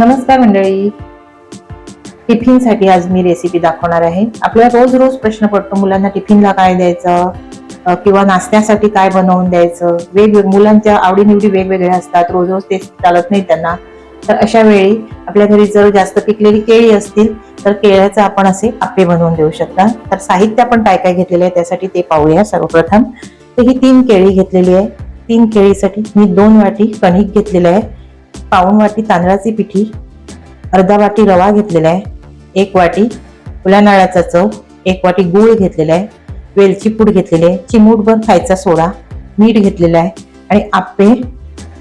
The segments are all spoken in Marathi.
नमस्कार मंडळी. टिफिनसाठी आज मी रेसिपी दाखवणार आहे. आपल्याला रोज रोज प्रश्न पडतो मुलांना टिफिनला काय द्यायचं? किंवा नाश्त्यासाठी काय बनवून द्यायचं? वेगवेग मुलांच्या आवडीनिवडी वेगवेगळ्या असतात रोज रोज ते चालत नाही त्यांना. तर अशा वेळी आपल्या घरी जर जास्त पिकलेली केळी असतील तर केळ्याचं आपण असे आपे बनवून देऊ शकता. तर साहित्य आपण काय काय घेतलेलं आहे त्यासाठी ते पाहूया सर्वप्रथम. तर ही तीन केळी घेतलेली आहे. तीन केळीसाठी मी दोन वाटी कणिक घेतलेलं आहे. पाऊण वाटी तांदळाची पिठी अर्धा वाटी रवा घेतलेला आहे एक वाटी फुला नाळ्याचा चव एक वाटी गूळ घेतलेला आहे वेलची पूड घेतलेली आहे चिमूटभर खायचा सोडा मीठ घेतलेलं आहे आणि आपे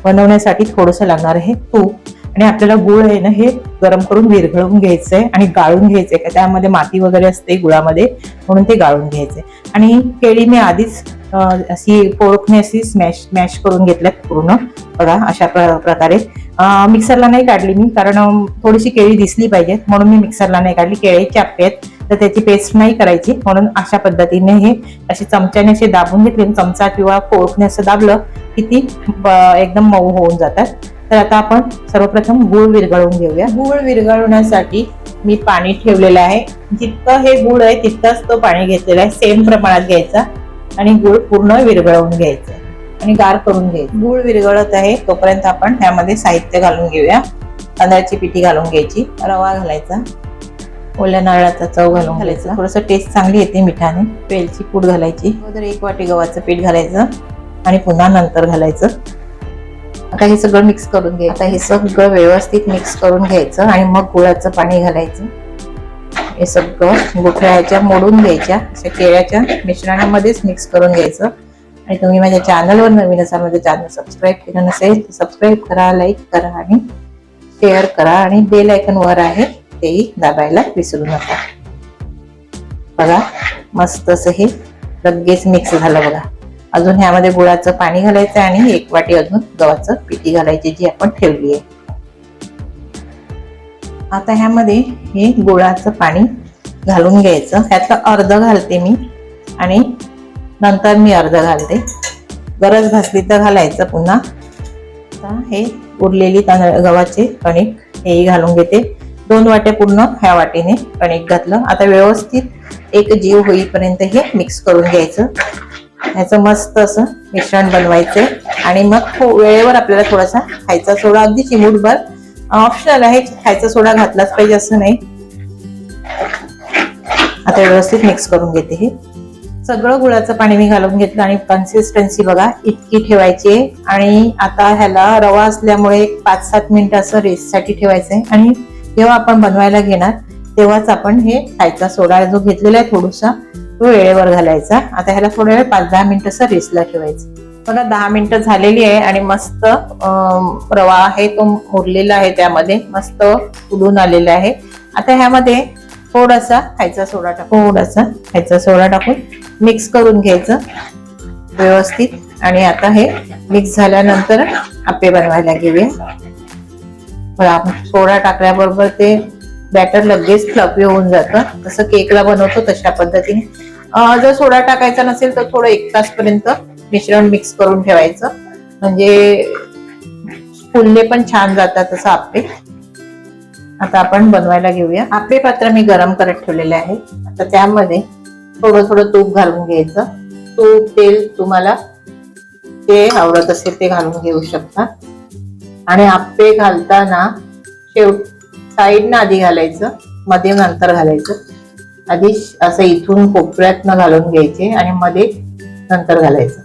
बनवण्यासाठी थोडंसं लागणार आहे तूप. आणि आपल्याला गुळ आहे ना हे गरम करून विरघळून घ्यायचंय आणि गाळून घ्यायचंय का त्यामध्ये माती वगैरे असते गुळामध्ये म्हणून ते गाळून घ्यायचे. आणि केळी मी आधीच अशी पोळखणे अशी स्मॅश स्मॅश करून घेतल्यात पूर्ण. बघा अशा प्रकारे. मिक्सरला नाही काढली मी कारण थोडीशी केळी दिसली पाहिजेत म्हणून मी मिक्सरला नाही काढली. केळी आप्पे आहेत. तर त्याची पेस्ट नाही करायची. म्हणून अशा पद्धतीने हे असे चमच्याने असे दाबून घेतले चमचा किंवा फोर्कने असं दाबलं की ती एकदम मऊ होऊन जातात. तर आता आपण सर्वप्रथम गूळ विरघळून घेऊया. गूळ विरघळवण्यासाठी मी पाणी ठेवलेलं आहे. जितकं हे गूळ आहे तितकंच तो पाणी घेतलेला आहे. सेम प्रमाणात घ्यायचा आणि गूळ पूर्ण विरघळवून घ्यायचं आणि गार करून घ्यायचं. गूळ विरघळत आहे तोपर्यंत आपण त्यामध्ये साहित्य घालून घेऊया. तांदळाची पिठी घालून घ्यायची. रवा घालायचा. ओल्या नारळाचा चव घालून घालायचा थोडंसं टेस्ट चांगली येते मिठाने. वेलची पूड घालायची. अगोदर एक वाटी गव्हाचं पीठ घालायचं. आणि पुन्हा नंतर घालायचं. आता हे सगळं मिक्स करून घ्यायचं. आता हे सगळं व्यवस्थित मिक्स करून घ्यायचं आणि मग गुळाचं पाणी घालायचं. हे सगळं गुठळ्याच्या मोडून घ्यायच्या. अशा केळ्याच्या मिश्रणामध्येच मिक्स करून घ्यायचं. आणि तुम्ही माझ्या चॅनलवर नवीन असाल माझं चॅनल सबस्क्राईब केलं नसेल तर सबस्क्राईब करा लाईक करा आणि शेअर करा. आणि बेल आयकन वर आहे. तेही दाबायला विसरू नका. बघा मस्त असं हे लगेच मिक्स झालं बघा. अजून ह्यामध्ये गुळाचं पाणी घालायचं आणि एक वाटी अजून गव्हाचं पिठी घालायची जी आपण ठेवली आहे. आता ह्यामध्ये हे गुळाचं पाणी घालून घ्यायचं. ह्यातलं अर्ध घालते मी आणि नंतर मी अर्ध घालते. गरज भासली तर घालायचं पुन्हा. आता हे उरलेली तांदळ गव्हाचे कणिक हेही घालून घेते. दोन वाट्या पूर्ण ह्या वाटेने कणिक घातलं. आता व्यवस्थित एक जीव होईपर्यंत हे मिक्स करून घ्यायचं. ह्याचं मस्त असं मिश्रण बनवायचंय. आणि मग वेळेवर आपल्याला थोडासा खायचा सोडा. अगदी चिमूटभर ऑप्शनल आहे खायचा सोडा घातलाच पाहिजे असं नाही. आता व्यवस्थित मिक्स करून घेते हे. सगळं गुळाचं पाणी मी घालून घेतलं आणि कन्सिस्टन्सी बघा इतकी ठेवायची आणि आता ह्याला रवा असल्यामुळे पाच सात मिनिटं असं रेस्टसाठी ठेवायचं आहे आणि जेव्हा आपण बनवायला घेणार तेव्हाच आपण हे खायचा सोडा जो घेतलेला आहे थोडासा तो वेळेवर घालायचा. आता ह्याला थोडा वेळ पाच दहा मिनिटं असं रेसला ठेवायचं. बघा दहा मिनिटं झालेली आहे आणि मस्त रवा आहे तो मोरलेला आहे त्यामध्ये. मस्त उडून आलेला आहे. आता ह्यामध्ये थोडासा खायचा सोडा टाकून थोडासा खायचा सोडा टाकून मिक्स करून घ्यायचं व्यवस्थित. आणि आता हे मिक्स झाल्यानंतर आपे बनवायला घेऊया. आपण सोडा टाकल्याबरोबर ते बॅटर लगेच फ्लफी होऊन जातं. तसं केकला बनवतो तशा पद्धतीने. जर सोडा टाकायचा नसेल तर थोडं एक तासपर्यंत मिश्रण मिक्स करून ठेवायचं. म्हणजे फुलले पण छान जातात तसं आपले आता आपण बनवायला घेऊया. आपले पात्र मी गरम करत ठेवलेले आहे. आता त्यामध्ये थोडं थोडं तूप घालून घ्यायचं. तूप तेल तुम्हाला ते आवडत असेल ते घालून घेऊ शकता. आणि आप्पे घालताना शेव साईडनं आधी घालायचं मध्ये नंतर घालायचं. आधी असं इथून कोपऱ्यातनं घालून घ्यायचे आणि मध्ये नंतर घालायचं.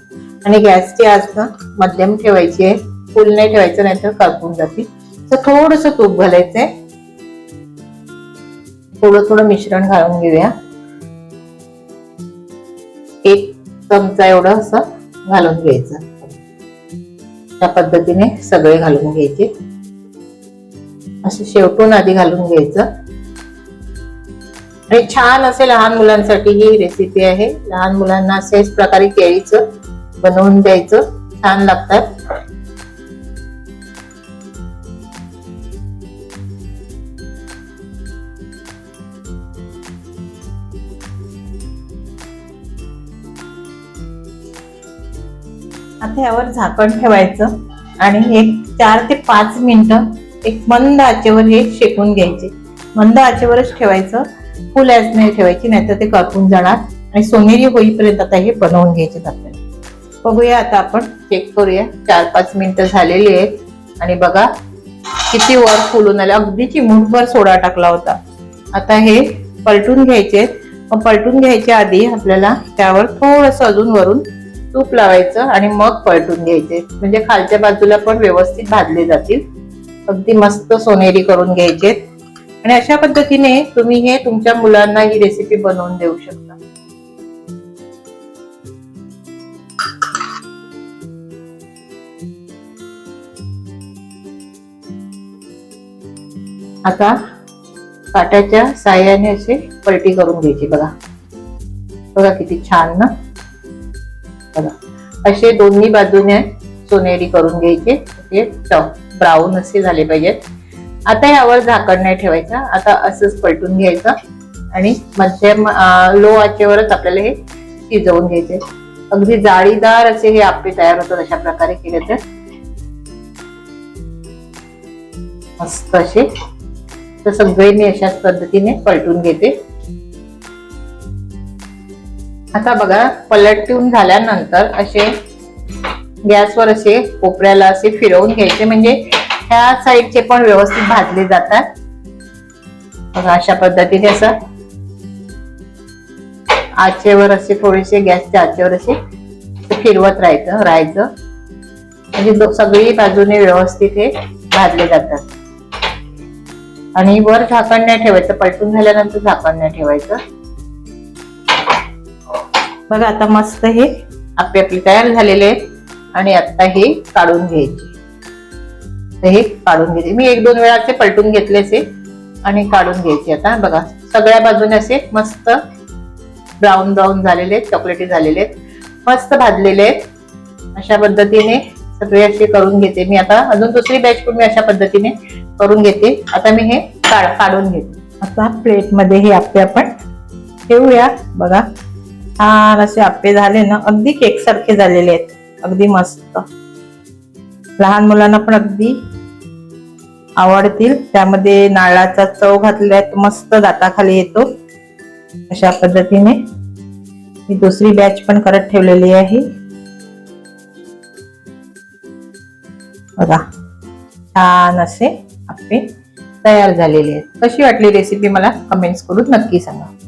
आणि गॅसची आज ना मध्यम ठेवायची आहे फुल नाही ठेवायचं नाहीतर करपून जाते तर थोडस तूप घालायचंय थोडं थोडं मिश्रण घालून घेऊया. एक चमचा एवढं असं घालून घ्यायचं. त्या पद्धतीने सगळे घालून घ्यायचे. असं शेवटून आधी घालून घ्यायचं. आणि छान असे लहान मुलांसाठी ही रेसिपी आहे. लहान मुलांना असेच प्रकारे केळीचं बनवून द्यायचं. छान लागतात. आता यावर झाकण ठेवायचं आणि एक चार ते पाच मिनटं एक मंद आचेवर हे शेकून घ्यायचे. मंद आचेवरच ठेवायचं. फुल ॲज नाही ठेवायची नाहीतर ते कापून जाणार. आणि सोनेरी होईपर्यंत आता हे बनवून घ्यायचे आपल्याला बघूया आता आपण चेक करूया. चार पाच मिनटं झालेली आहेत. आणि बघा किती वर फुलून आले. अगदी चिमूटभर सोडा टाकला होता. आता हे पलटून घ्यायचे मग पलटून घ्यायच्या आधी आपल्याला त्यावर थोडस अजून वरून तूप लावायचं आणि मग पलटून घ्यायचे. म्हणजे खालच्या बाजूला पण व्यवस्थित भाजले जातील. अगदी मस्त सोनेरी करून घ्यायचे. आणि अशा पद्धतीने तुम्ही हे तुमच्या मुलांना ही रेसिपी बनवून देऊ शकता. आता काट्याच्या साह्याने असे पलटी करून घ्यायची बघा. बघा किती छान ना. बघा. असे दोन्ही बाजूने सोनेरी करून घ्यायचे. ते ब्राऊन असे झाले पाहिजेत. आता यावर झाकण नाही ठेवायचं. आता असंच पलटून घ्यायचं. आणि मध्यम लो आचेवरच आपल्याला हे शिजवून घ्यायचे. अगदी जाळीदार असे हे आपे तयार होतात अशा प्रकारे केले तर. मस्त असे. तर सगळे मी अशाच पद्धतीने पलटून घेते. आता बघा पलटून झाल्यानंतर असे गॅसवर असे कोपऱ्याला असे फिरवून घ्यायचे. म्हणजे ह्या साईडचे पण व्यवस्थित भाजले जातात. बघा अशा पद्धतीने असं आचेवर असे थोडेसे गॅसच्या आचेवर असे फिरवत राहायचं राहायचं. म्हणजे सगळी बाजूने व्यवस्थित हे भाजले जातात. आणि वर झाकण नाही ठेवायचं पलटून झाल्यानंतर झाकण नाही ठेवायचं. बघा आता मस्त हे आपले आपले तयार झालेले आहेत. आणि आता हे काढून घ्यायचे. तर हे काढून घ्यायचे. मी एक दोन वेळा असे पलटून घेतले असे आणि काढून घ्यायचे आता. बघा सगळ्या बाजूने असे मस्त ब्राऊन ब्राऊन झालेले आहेत चॉकलेटी झालेले आहेत. मस्त भाजलेले आहेत. अशा पद्धतीने सगळे असे करून घेते. मी आता अजून दुसरी बॅच पण मी अशा पद्धतीने करून घेते. आता मी हे काढ काढून घेते. आता प्लेटमध्ये हे आप्पे आपण ठेवूया. बघा. छान असे आप्पे झाले ना अगदी केक सारखे झालेले आहेत. अगदी मस्त. लहान मुलांना पण अगदी आवडतील. त्यामध्ये नारळाचा चव घातलेला आहे मस्त दाताखाली येतो. अशा पद्धतीने. ही दुसरी बॅच पण करत ठेवलेली आहे. बघा. छान असे आप्पे तयार झालेले आहेत. कशी वाटली रेसिपी मला? कमेंट्स करून नक्की सांगा.